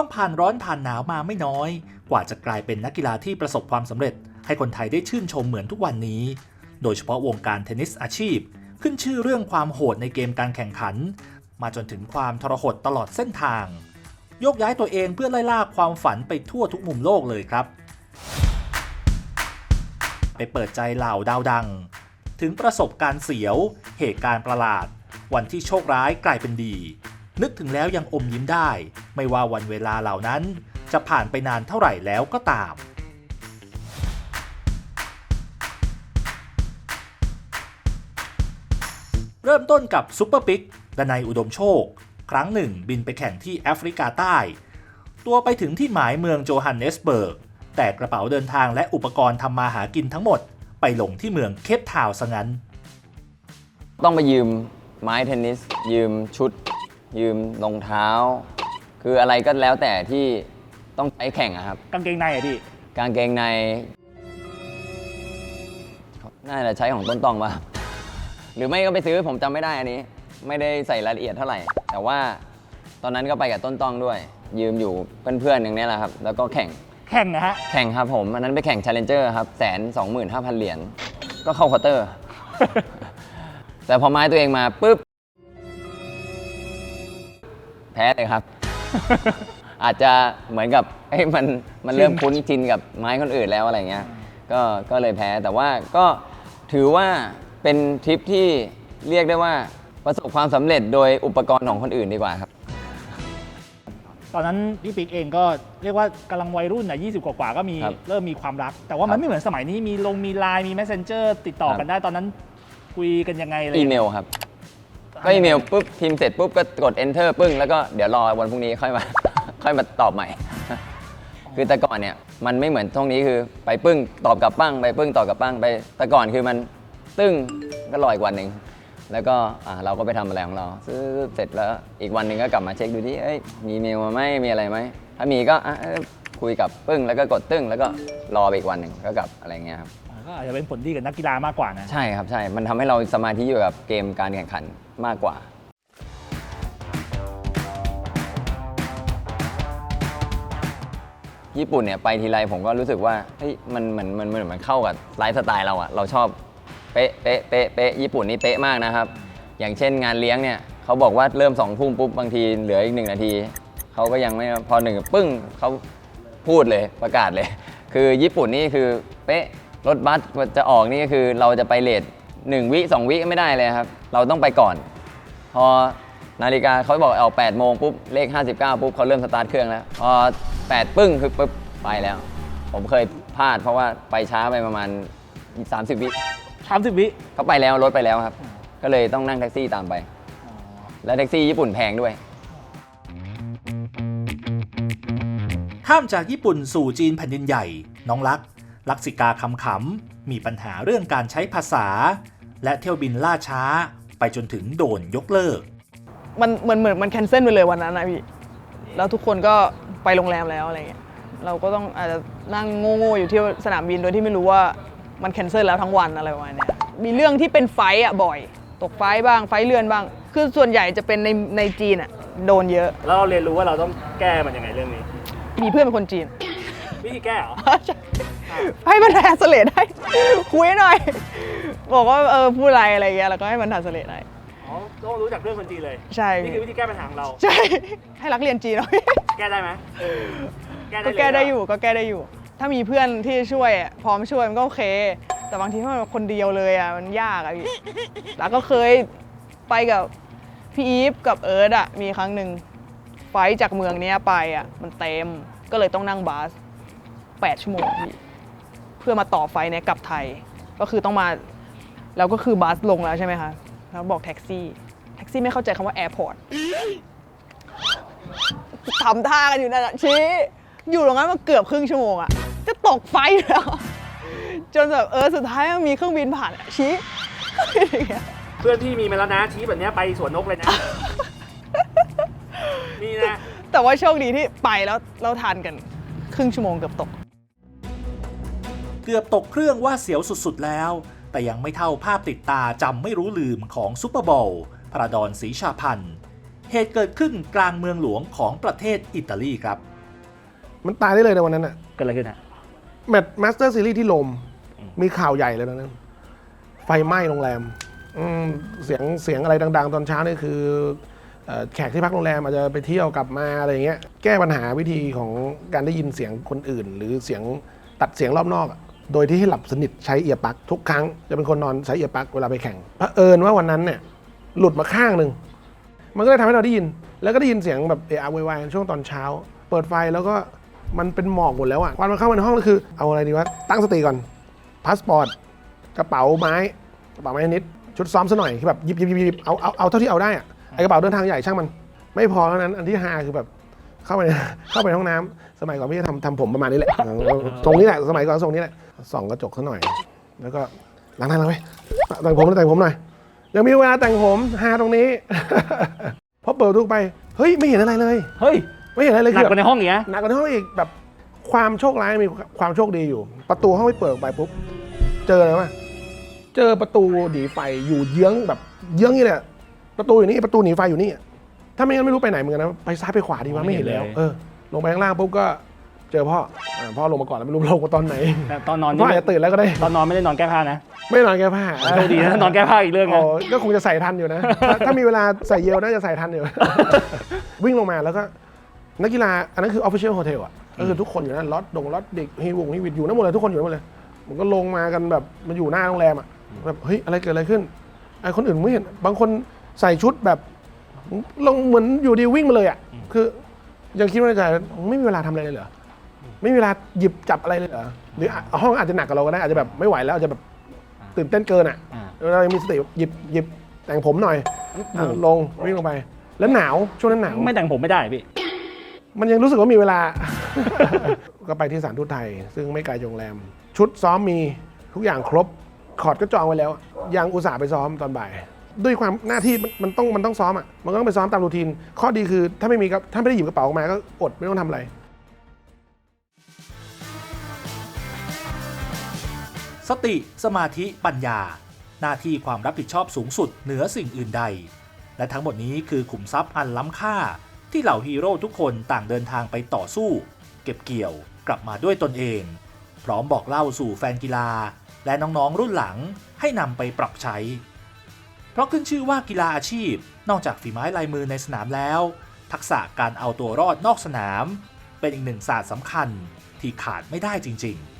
ต้องผ่านร้อนผ่านหนาวมาไม่น้อย กว่าจะกลายเป็นนักกีฬาที่ประสบความสำเร็จ ให้คนไทยได้ชื่นชมเหมือนทุกวันนี้ โดยเฉพาะวงการเทนนิสอาชีพ ขึ้นชื่อเรื่องความโหดในเกมการแข่งขัน มาจนถึงความทรหดตลอดเส้นทาง ยกย้ายตัวเองเพื่อไล่ล่าความฝันไปทั่วทุกมุมโลกเลยครับ ไปเปิดใจเหล่าดาวดัง ถึงประสบการณ์เสียว เหตุการณ์ประหลาด วันที่โชคร้ายกลายเป็นดี นึกถึงแล้วยังอมยิ้มได้ ไม่ว่าวันเวลาเหล่านั้น จะผ่านไปนานเท่าไหร่แล้วก็ตามเริ่มต้นกับซุปเปอร์ปิกดนัยอุดมโชค ครั้งหนึ่งบินไปแข่งที่แอฟริกาใต้ ตัวไปถึงที่หมายเมืองโจฮันเนสเบิร์ก แต่กระเป๋าเดินทางและอุปกรณ์ทำมาหากินทั้งหมด ไปหลงที่เมืองเคปทาวซะงั้น ต้องไปยืมไม้เทนนิส ยืมชุด ยืมรองเท้า คืออะไรก็แล้วแต่ที่ต้องใช้แข่งอะครับ กางเกงในอะพี่กางเกงใน น่าจะใช้ของต้นตองป่ะหรือไม่ก็ไปซื้อผมจำไม่ได้อันนี้ ไม่ได้ใส่รายละเอียดเท่าไหร่ แต่ว่าตอนนั้นก็ไปกับต้นตองด้วย ยืมอยู่เพื่อนๆอย่างนี้แหละครับ แล้วก็แข่ง แข่งนะฮะ แข่งครับผมอันนั้นไปแข่ง Challenger ครับแสนสองหมื่นห้าพันเหรียญก็เข้าควอเตอร์ แต่พอไม้ตัวเองมาปุ๊บ แพ้เลยครับ อาจจะเหมือนกับเอ้ยมันมันเริ่มคุ้นชินกับไม้คนอื่นแล้วอะไรเงี้ยก็ก็เลยแพ้แต่ว่าก็ถือว่าเป็นทริปที่เรียกได้ว่าประสบความสำเร็จโดยอุปกรณ์ของคนอื่นดีกว่าครับ ตอนนั้นพี่ปิ๊กเองก็เรียกว่ากำลังวัยรุ่นอะ20 กว่าๆก็มีครับเริ่มมีความรัก แต่ว่าคมัรันบไม่เหมือนสมัยนี้มีลงมีไลน์มี messenger ติดต่อครับ กันได้ตอนนั้นคุยกันยังไงเลยอีเมลครับ ก็อีเมลปุ๊บพิมพ์เสร็จปุ๊บก็กด enter ปึ้งแล้วก็เดี๋ยวรอวันพรุ่งนี้ค่อยมา ค่อยมาตอบใหม่ คือแต่ก่อนเนี่ยมันไม่เหมือนช่วงนี้คือไปปึ้งตอบกลับปั้งไปปึ้งตอบกลับปั้งไปแต่ก่อนคือมันตึ้งก็รออีกวันหนึ่งแล้วก็อะเราก็ไปทำอะไรของเราซื้อเสร็จแล้วอีกวันหนึ่งก็กลับมาเช็คดูที่เอ้ยมีเมลมาไหมมีอะไรไหมถ้ามีก็อะเอ้ยคุยกับปึ้งแล้วก็กดตึ้งแล้วก็รอไปอีกวันหนึ่งก็กลับอะไรเงี้ยครับ ก็อาจจะเป็นผลดีกับนักกีฬามากกว่านะ ใช่ครับใช่ มันทำให้เราสมาธิอยู่กับเกมการแข่งขันมากกว่า ญี่ปุ่นเนี่ยไปทีไรผมก็รู้สึกว่าเฮ้ยมันเหมือนมันเหมือนมันเข้ากับไลฟ์สไตล์เราอะเราชอบเป๊ะเป๊ะเป๊ะเป๊ะญี่ปุ่นนี่เป๊ะมากนะครับ อย่างเช่นงานเลี้ยงเนี่ยเขาบอกว่าเริ่มสองทุ่มปุ๊บบางทีเหลืออีกหนึ่งนาทีเขาก็ยังไม่พอหนึ่งปึ้งเขาพูดเลยประกาศเลย คือญี่ปุ่นนี่คือเป๊ะ รถบัสจะออกนี่ก็คือเราจะไปเลทหนึ่งวิสองวิก็ไม่ได้เลยครับ เราต้องไปก่อน พอนาฬิกาเขาบอกออก8โมงปุ๊บเลข 59 ปุ๊บเขาเริ่มสตาร์ทเครื่องแล้ว พอ 8 ปึ้งคือปุ๊บไปแล้ว ผมเคยพลาดเพราะว่าไปช้าไปประมาณ 30 วิ30วิเขาไปแล้วรถไปแล้วครับ ก็เลยต้องนั่งแท็กซี่ตามไป แล้วแท็กซี่ญี่ปุ่นแพงด้วย ข้ามจากญี่ปุ่นสู่จีนแผ่นดินใหญ่ น้องลักษณ์ ลักษิกาคำขำๆมีปัญหาเรื่องการใช้ภาษา และเที่ยวบินล่าช้า ไปจนถึงโดนยกเลิก มันเหมือนเหมือนมันแคนเซิลไปเลยวันนั้นนะพี่แล้วทุกคนก็ไปโรงแรมแล้วอะไรเงี้ยเราก็ต้องอาจจะนั่งโง่ๆอยู่ที่สนามบินโดยที่ไม่รู้ว่ามันแคนเซิลแล้วทั้งวันอะไรประมาณเนี้ยมีเรื่องที่เป็นไฟท์อะบ่อย ตกไฟท์บ้างไฟท์เลื่อนบ้าง คือส่วนใหญ่จะเป็นในในจีนอะโดนเยอะ แล้วเราเรียนรู้ว่าเราต้องแก้มันยังไงเรื่องนี้ มีเพื่อนเป็นคนจีน วิธีแก้เหรอ ให้มันทรานสเลทให้คุยหน่อย บอกว่าเออพูดอะไรอะไรเงี้ยแล้วก็ให้มันทรานสเลทให้อ๋อต้องรู้จักเรื่องคนจีนเลย ใช่ นี่คือวิธีแก้ปัญหาของเรา ใช่ ให้รักเรียนจีนหน่อยแก้ได้ไหมแก้ได้ก็เลยแก้ได้เหรอยู่ก็แก้ได้อยู่ ถ้ามีเพื่อนที่ช่วยอะพร้อมช่วยมันก็โอเค แต่บางทีถ้ามันคนเดียวเลยอะมันยากอะพี่แล้วก็เคยไปกับพี่อีฟกับเอิร์ดอะมีครั้งหนึ่งไฟล์จากเมืองเนี้ยไปอะมันเต็มก็เลยต้องนั่งบัส8ชั่วโมงพี่เพื่อมาต่อไฟล์เนี้ยกลับไทย ก็คือต้องมาแล้วก็คือบัสลงแล้วใช่ไหมคะแล้วบอกแท็กซี่ แท็กซี่ไม่เข้าใจคำว่าแอร์พอร์ตทำท่ากันอยู่นั่นอะชี้อยู่ตรงนั้นมาเกือบครึ่งชั่วโมงอะจะตกไฟอยู่แล้ว จนแบบเออสุดท้ายมันมีเครื่องบินผ่านอะชี้อย่างเงี้ยเพื่อนพี่มีมาแล้วนะชี้แบบเนี้ยไปสวนนกเลยนะนี่นะแต่ว่าโชคดีที่ไปแล้วเราทานกัน ครึ่งชั่วโมงเกือบตกเกือบตกเครื่องว่าเสียวสุดๆแล้ว แต่ยังไม่เท่าภาพติดตาจำไม่รู้ลืมของซูเปอร์บอลพระดอนศรีชาพันธ์เหตุเกิดขึ้นกลางเมืองหลวงของประเทศอิตาลีครับ มันตายได้เลยในวันนั้นอะเกิดอะไรขึ้นฮะแมตช์มาสเตอร์ซีรีส์ที่โรมมีข่าวใหญ่เลยตอนนั้น ไฟไหม้โรงแรมอืมเสียงเสียงอะไรดัง ๆ ตอนเช้านี่คือเอ่อแขกที่พักโรงแรมอาจจะไปเที่ยวกลับมาอะไรอย่างเงี้ยแก้ปัญหาวิธีของการได้ยินเสียงคนอื่น หรือเสียงตัดเสียงรอบนอกอะ โดยที่ให้หลับสนิทใช้เอียร์ปลั๊กทุกครั้งจะเป็นคนนอนใช้เอียร์ปลั๊กเวลาไปแข่งเผอิญว่าวันนั้นเนี่ยหลุดมาข้างหนึ่งมันก็เลยทำให้เราได้ยิน แล้วก็ได้ยินเสียงแบบเอะอะวายช่วงตอนเช้า เปิดไฟแล้วก็มันเป็นหมอกหมดแล้วอะควันมันเข้ามาในห้องก็คือ เอาอะไรดีวะตั้งสติก่อนพาสปอร์ตกระเป๋าไม้กระเป๋าไม้นิดชุดซ้อมซะหน่อยคือแบบยิบยิบยิบยิบเอาเอาเอาเท่าที่เอาได้อะไอกระเป๋าเดินทางใหญ่ช่างมัน ไม่พอเท่านั้นอันที่ห้าคือแบบเข้าไปเข้าไปห้องน้ำสมัยก่อนพี่จะทำทำผมประมาณนี้แหละทรงนี้แหละสมัยก่อนทรงนี้แหละ ส่องกระจกซะหน่อย แล้วก็ล้างหน้าแล้วไว้ยแต่งผมแต่งผมหน่อย ยังมีเวลาแต่งผมหาตรงนี้ พอเปิดประตูไป เฮ้ย ไม่เห็นอะไรเลย เฮ้ย ไม่เห็นอะไรเลยหนักคืกว่าในห้องอีกนะหนักกว่าในห้องอีกแบบความโชคร้ายมีความโชคดีอยู่ ประตูห้องไม่เปิดออกไปปุ๊บ เจออะไรวะเจอประตูหนีไฟอยู่เยื้องแบบ เยื้องนี่แหละประตูอยู่นี่ประตูหนีไฟอยู่นี่ถ้าไม่งั้นไม่รู้ไปไหนเหมือนกันนะไปซ้ายไปขวาดีวะไม่ไม่เห็เห็นนแล้วเลยเออ ลงไปข้างล่างปุ๊บก็ เจอพ่ออ่าพ่อลงมาก่อนแล้วไม่รู้ลงมาตอนไหนแต่ตอนนอนพ่อนี่อาจจะตื่นแล้วก็ได้ ตอนนอนไม่ได้นอนแก้ผ้านะไม่นอนแก้ผ้าโชคดีนะนอนแก้ผ้าอีกเรื่องโอ้นะก็คงจะใส่ทันอยู่นะ ถ้าถ้ามีเวลาใส่เยลน่าจะใส่ทันอยู่ วิ่งลงมาแล้วก็ นักกีฬาอันนั้นคือออฟฟิเชียลโฮเทลอะก็คือทุกคนอยู่นั่นล็อตดงล็อตเด็กฮีวงฮีวิดอยู่นั่นหมดเลยทุกคนอยู่นั่นหมดเลยมันก็ลงมากันแบบมันอยู่หน้าโรงแรมอะแบบเฮ้ยอะไรเกิดอะไรขึ้นไอ้คนอื่นไม่เห็น บางคนใส่ชุดแบบลงเหมือนอยู่ดีวิ่งมาเลยอะคือยังคิดว่าในใจไม่มีเวลาทำอะไรเลยเหรอ ไม่มีเวลาหยิบจับอะไรเลยเหรอหรืออะห้องอาจจะหนักกว่าเราก็ได้อาจจะแบบไม่ไหวแล้วอาจจะแบบตื่นเต้นเกินอะอ่า เรายังมีสติหยิบหยิบแต่งผมหน่อยอะลงวิ่งลงไป แล้วหนาวช่วงนั้นหนาว ไม่แต่งผมไม่ได้พี่ มันยังรู้สึกว่ามีเวลา ก็ไปที่สถานทูตไทย ซึ่งไม่ไกลจากโรงแรม ชุดซ้อมมีทุกอย่างครบ คอร์ดก็จองไว้แล้ว ยังอุตส่าห์ไปซ้อมตอนบ่าย ด้วยความหน้าที่มันมันต้องมันต้องซ้อมอะ มันก็ต้องไปซ้อมตามรูทีน ข้อดีคือถ้าไม่มีก็ถ้าไม่ได้หยิบกระเป๋าออกมาก็อดไม่ต้องทำอะไร สติ สมาธิ ปัญญา หน้าที่ความรับผิดชอบสูงสุดเหนือสิ่งอื่นใด และทั้งหมดนี้คือขุมทรัพย์อันล้ำค่า ที่เหล่าฮีโร่ทุกคนต่างเดินทางไปต่อสู้ เก็บเกี่ยวกลับมาด้วยตนเอง พร้อมบอกเล่าสู่แฟนกีฬา และน้องๆรุ่นหลังให้นำไปปรับใช้ เพราะขึ้นชื่อว่ากีฬาอาชีพ นอกจากฝีไม้ลายมือในสนามแล้ว ทักษะการเอาตัวรอดนอกสนาม เป็นอีกหนึ่งศาสตร์สำคัญที่ขาดไม่ได้จริง ๆ